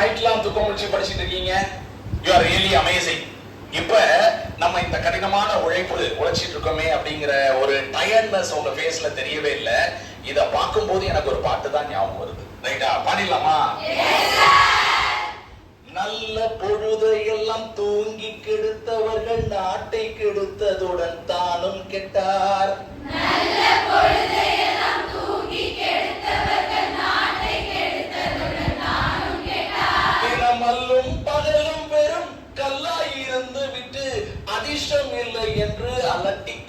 நைட்லாம் தூக்கம் முடிச்சு படிச்சுட்டு இருக்கீங்க? யூ ஆர் ரியலி அமேசிங் இப்ப நம்ம இந்த கடினமான உழைப்பு உழைச்சிட்டு இருக்கோமே அப்படிங்கிற ஒரு டயர்ட்னஸ் உங்க ஃபேஸ்ல தெரியவே இல்லை. இத பார்க்கும்போது எனக்கு ஒரு பாட்டு தான் ஞாபகம் வருது. ரைட்டா பாடிடலாமா? நல்ல பொழுதையெல்லாம் தூங்கி கெடுத்தவர்கள் நாட்டை கெடுத்ததுடன் தானும் கெட்டார். பகலும் வெறும் கல்லாய் இருந்து விட்டு அதிர்ஷ்டம் இல்லை என்று அலட்டிக்